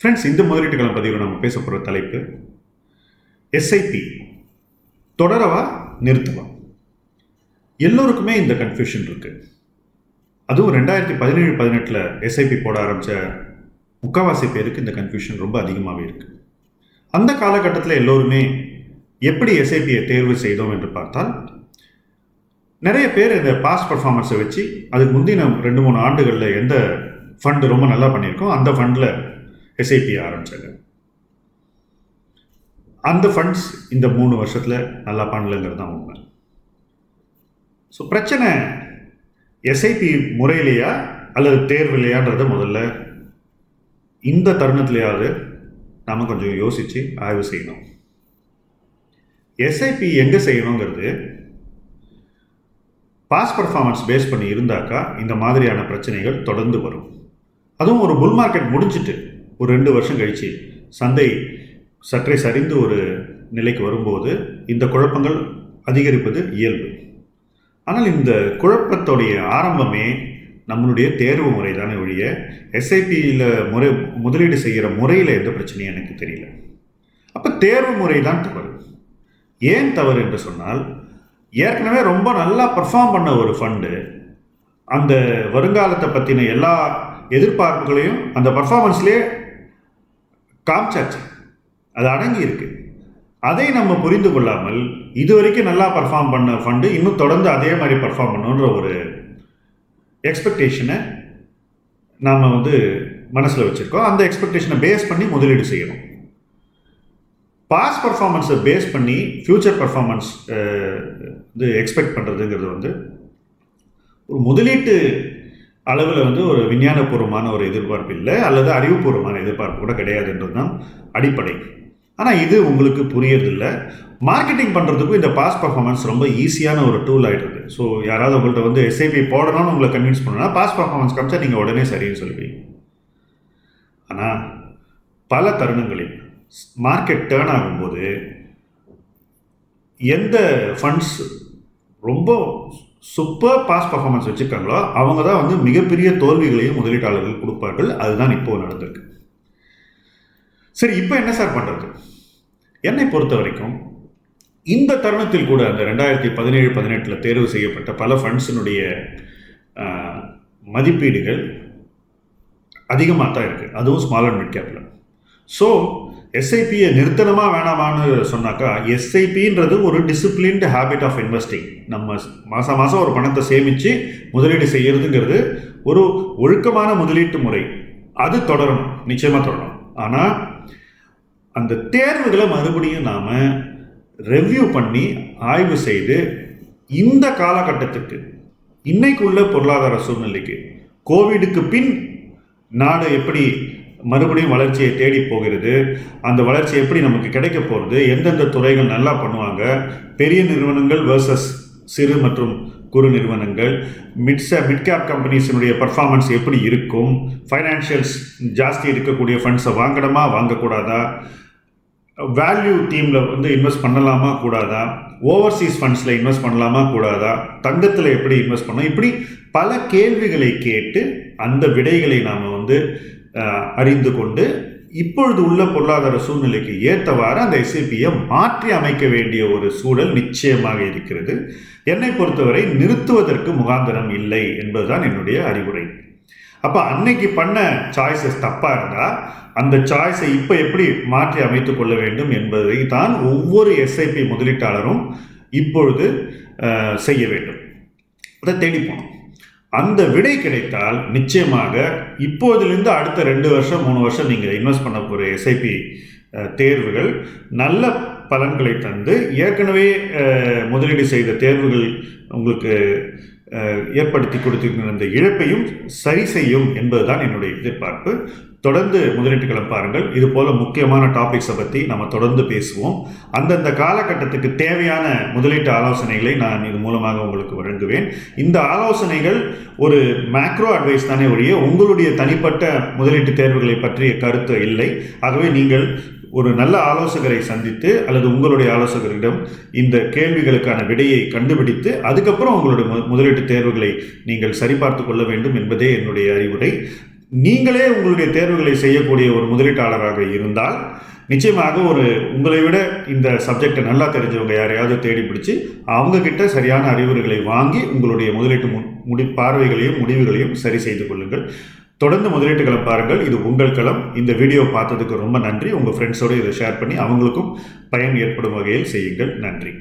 Friends இந்த முதலீட்டுகளை பதிவில் நம்ம பேச போகிற தலைப்பு எஸ்ஐபி தொடரவா நிறுத்தவா? எல்லோருக்குமே இந்த கன்ஃபியூஷன் இருக்குது அதுவும் ரெண்டாயிரத்தி பதினேழு பதினெட்டில் எஸ்ஐபி போட ஆரம்பித்த முக்கால்வாசி பேருக்கு இந்த கன்ஃபியூஷன் ரொம்ப அதிகமாகவே இருக்குது அந்த காலகட்டத்தில் எல்லோருமே எப்படி எஸ்ஐபியை தேர்வு செய்தோம் என்று பார்த்தால் நிறைய பேர் இந்த பாஸ் பர்ஃபார்மன்ஸை வச்சு அதுக்கு முந்தின ரெண்டு மூணு ஆண்டுகளில் எந்த ஃபண்டு ரொம்ப நல்லா பண்ணியிருக்கோம் அந்த ஃபண்டில் எஸ்ஐபி ஆரம்பிச்சாங்க. அந்த ஃபண்ட்ஸ் இந்த மூணு வருஷத்தில் நல்லா பண்ணலைங்கிறது தான் உண்மை. ஸோ பிரச்சனை எஸ்ஐபி முறையிலையா அல்லது தேர்வு இல்லையான்றத முதல்ல இந்த தருணத்திலேயாவது நாம் கொஞ்சம் யோசித்து ஆய்வு செய்யணும். எஸ்ஐபி எங்கே செய்யணுங்கிறது பாஸ் பர்ஃபார்மன்ஸ் பேஸ் பண்ணி இருந்தாக்கா இந்த மாதிரியான பிரச்சனைகள் தொடர்ந்து வரும். அதுவும் ஒரு புல் மார்க்கெட் முடிஞ்சிட்டு ஒரு ரெண்டு வருஷம் கழிச்சு சந்தை சற்றே சரிந்து ஒரு நிலைக்கு வரும்போது இந்த குழப்பங்கள் அதிகரிப்பது இயல்பு. ஆனால் இந்த குழப்பத்தோடைய ஆரம்பமே நம்மளுடைய தேர்வு முறை தானே ஒழிய எஸ்ஐபியில் முறை முதலீடு செய்கிற முறையில் எந்த பிரச்சனையும் எனக்கு தெரியல. அப்போ தேர்வு முறை தான் தவறு. ஏன் தவறு என்று சொன்னால் ஏற்கனவே ரொம்ப நல்லா பர்ஃபார்ம் பண்ண ஒரு ஃபண்டு அந்த வருங்காலத்தை பற்றின எல்லா எதிர்பார்ப்புகளையும் அந்த பர்ஃபார்மன்ஸ்லேயே காமிச்சாச்சு. அது அடங்கி இருக்கு அதை நம்ம புரிந்து கொள்ளாமல் இது வரைக்கும் நல்லா பர்ஃபார்ம் பண்ண ஃபண்டு இன்னும் தொடர்ந்து அதே மாதிரி பர்ஃபார்ம் பண்ணுன்ற ஒரு எக்ஸ்பெக்டேஷனை நாம் வந்து மனசில் வச்சுருக்கோம். அந்த எக்ஸ்பெக்டேஷனை பேஸ் பண்ணி முதலீடு செய்யணும். பாஸ் பர்ஃபார்மன்ஸை பேஸ் பண்ணி ஃப்யூச்சர் பர்ஃபார்மன்ஸ் இது எக்ஸ்பெக்ட் பண்ணுறதுங்கிறது வந்து ஒரு முதலீட்டு அளவில் வந்து ஒரு விஞ்ஞானபூர்வமான ஒரு எதிர்பார்ப்பு இல்லை அல்லது அறிவுபூர்வமான எதிர்பார்ப்பு கூட கிடையாதுன்றது தான் அடிப்படை. ஆனால் இது உங்களுக்கு புரியறதில்ல. மார்க்கெட்டிங் பண்ணுறதுக்கும் இந்த பாஸ் பர்ஃபார்மன்ஸ் ரொம்ப ஈஸியான ஒரு டூல் ஆகிடுது ஸோ யாராவது உங்கள்கிட்ட வந்து எஸ்ஐபி போடணும்னு உங்களை கன்வின்ஸ் பண்ணணும்னா பாஸ் பர்ஃபார்மன்ஸ் காமிச்சா நீங்கள் உடனே சரின்னு சொல்லுவீங்க. ஆனால் பல தருணங்களில் மார்க்கெட் டேர்ன் ஆகும்போது எந்த ஃபண்ட்ஸ் ரொம்ப சூப்பர் பாஸ் பர்ஃபார்மன்ஸ் வச்சுருக்காங்களோ அவங்க தான் வந்து மிகப்பெரிய தோல்விகளையும் முதலீட்டாளர்கள் கொடுப்பார்கள். அதுதான் இப்போ நடந்திருக்கு. சரி இப்போ என்ன சார் பண்ணுறது என்னை பொறுத்த வரைக்கும் இந்த தருணத்தில் கூட அந்த ரெண்டாயிரத்தி பதினேழு பதினெட்டில் தேர்வு செய்யப்பட்ட பல ஃபண்ட்ஸினுடைய மதிப்பீடுகள் அதிகமாக தான் இருக்குது அதுவும் ஸ்மால் அண்ட் மிட் கேப்பில் ஸோ எஸ்ஐபியை நிறுத்தணுமா வேணாமான்னு சொன்னாக்கா எஸ்ஐபின்றது ஒரு டிசிப்ளின்டு ஹேபிட் ஆஃப் இன்வெஸ்டிங் நம்ம மாதம் மாதம் ஒரு பணத்தை சேமித்து முதலீடு செய்கிறதுங்கிறது ஒரு ஒழுக்கமான முதலீட்டு முறை. அது தொடரணும். நிச்சயமாக தொடரணும். ஆனால் அந்த தேர்வுகளை மறுபடியும் நாம் ரெவ்யூ பண்ணி ஆய்வு செய்து இந்த காலகட்டத்துக்கு இன்னைக்குள்ள பொருளாதார சூழ்நிலைக்கு கோவிடுக்கு பின் நாடு எப்படி மறுபடியும் வளர்ச்சியை தேடி போகிறது. அந்த வளர்ச்சி எப்படி நமக்கு கிடைக்க போகிறது? எந்தெந்த துறைகள் நல்லா பண்ணுவாங்க? பெரிய நிறுவனங்கள் வேர்சஸ் சிறு மற்றும் குறு நிறுவனங்கள். மிட்ஸ மிட் கேப் கம்பெனிஸினுடைய பர்ஃபார்மன்ஸ் எப்படி இருக்கும்? ஃபைனான்ஷியல்ஸ் ஜாஸ்தி இருக்கக்கூடிய ஃபண்ட்ஸை வாங்கணுமா வாங்கக்கூடாதா? வேல்யூ டீமில் வந்து இன்வெஸ்ட் பண்ணலாமா கூடாதா? ஓவர்சீஸ் ஃபண்ட்ஸில் இன்வெஸ்ட் பண்ணலாமா கூடாதா? தங்கத்தில் எப்படி இன்வெஸ்ட் பண்ணலாம்? இப்படி பல கேள்விகளை கேட்டு அந்த விடைகளை நாம் வந்து அறிந்து கொண்டு இப்பொழுது உள்ள பொருளாதார சூழ்நிலைக்கு ஏற்றவாறு அந்த எஸ்ஐபியை மாற்றி அமைக்க வேண்டிய ஒரு சூழல் நிச்சயமாக இருக்கிறது. என்னை பொறுத்தவரை நிறுத்துவதற்கு முகாந்திரம் இல்லை என்பதுதான் என்னுடைய அறிவுரை. அப்போ அன்னைக்கு பண்ண சாய்ஸஸ் தப்பாக இருந்தால் அந்த சாய்ஸை இப்போ எப்படி மாற்றி அமைத்து கொள்ள வேண்டும் என்பதை தான் ஒவ்வொரு எஸ்ஐபி முதலீட்டாளரும் இப்பொழுது செய்ய வேண்டும். அதை தேடி அந்த விடை கிடைத்தால் நிச்சயமாக இப்போதிலிருந்து அடுத்த ரெண்டு வருஷம் மூணு வருஷம் நீங்கள் இன்வெஸ்ட் பண்ண போகிற எஸ்ஐபி தேர்வுகள் நல்ல பலன்களை தந்து ஏற்கனவே முதலீடு செய்த தேர்வுகள் உங்களுக்கு ஏற்படுத்தி கொடுத்திருக்கிற அந்த இழப்பையும் சரி செய்யும் என்பதுதான் என்னுடைய எதிர்பார்ப்பு. தொடர்ந்து முதலீட்டுகளை பாருங்கள். இது போல முக்கியமான டாபிக்ஸை பற்றி நம்ம தொடர்ந்து பேசுவோம். அந்தந்த காலகட்டத்துக்கு தேவையான முதலீட்டு ஆலோசனைகளை நான் இது மூலமாக உங்களுக்கு வழங்குவேன். இந்த ஆலோசனைகள் ஒரு மேக்ரோ அட்வைஸ் தானே ஒழிய உங்களுடைய தனிப்பட்ட முதலீட்டு தேர்வுகளை பற்றிய கருத்து இல்லை. ஆகவே நீங்கள் ஒரு நல்ல ஆலோசகரை சந்தித்து அல்லது உங்களுடைய ஆலோசகரிடம் இந்த கேள்விகளுக்கான விடையை கண்டுபிடித்து அதுக்கப்புறம் உங்களுடைய முதலீட்டு தேர்வுகளை நீங்கள் சரிபார்த்து கொள்ள வேண்டும் என்பதே என்னுடைய அறிவுரை. நீங்களே உங்களுடைய தேர்வுகளை செய்யக்கூடிய ஒரு முதலீட்டாளராக இருந்தால் நிச்சயமாக ஒரு உங்களை விட இந்த சப்ஜெக்டை நல்லா தெரிஞ்சவங்க யாரையாவது தேடி பிடிச்சி அவங்கக்கிட்ட சரியான அறிவுரைகளை வாங்கி உங்களுடைய முதலீட்டு மு- முடி பார்வைகளையும் முடிவுகளையும் சரி செய்து கொள்ளுங்கள். தொடர்ந்து முதலீட்டுகளை பாருங்கள். இது உங்கள் களம். இந்த வீடியோ பார்த்ததுக்கு ரொம்ப நன்றி. உங்கள் ஃப்ரெண்ட்ஸோடு இதை ஷேர் பண்ணி அவங்களுக்கும் பயன் ஏற்படும் வகையில் செய்யுங்கள். நன்றி.